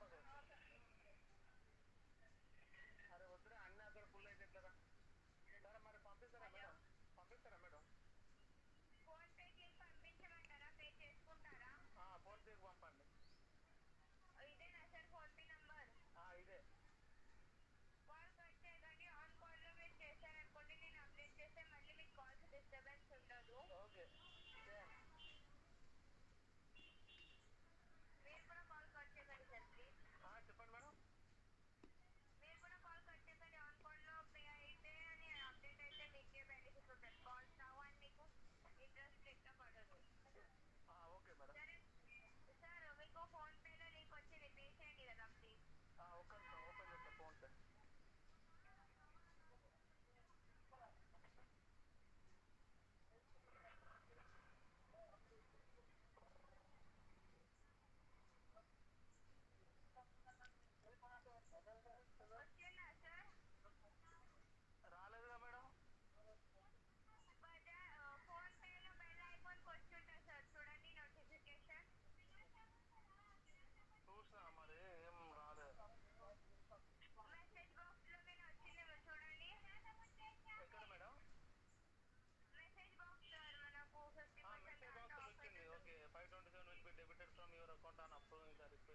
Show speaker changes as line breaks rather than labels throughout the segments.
בראש.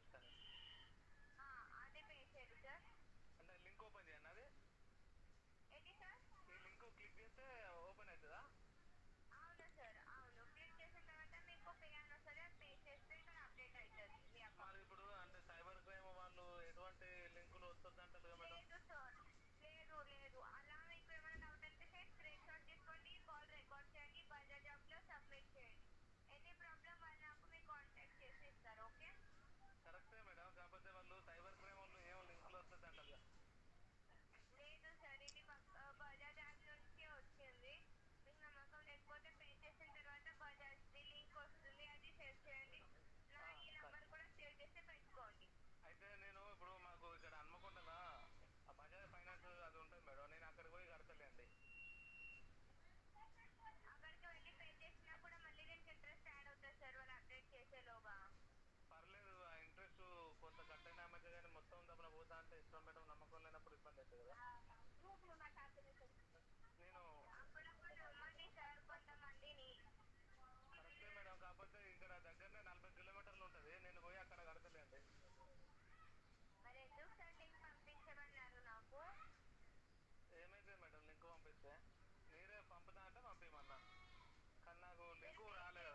Approving the request అని
అదే pay చేయండి సార్
అంటే లింక్ ఓపెన్ చేయండి అది చేస్తాం
మేడం. నమ్మకం లేనప్పుడు ఇబ్బంది అవుతుంది
కదా.
నేను
కరెక్టే మేడం. కాకపోతే ఇక్కడ దగ్గరనే నలభై కిలోమీటర్లు ఉంటుంది. నేను పోయి అక్కడ కడతలేండి. ఏమైతే మేడం? లింక్ పంపిస్తే? మీరే పంపుతా అంటే పంపించమన్నా కానీ నాకు లింకు రాలేదు.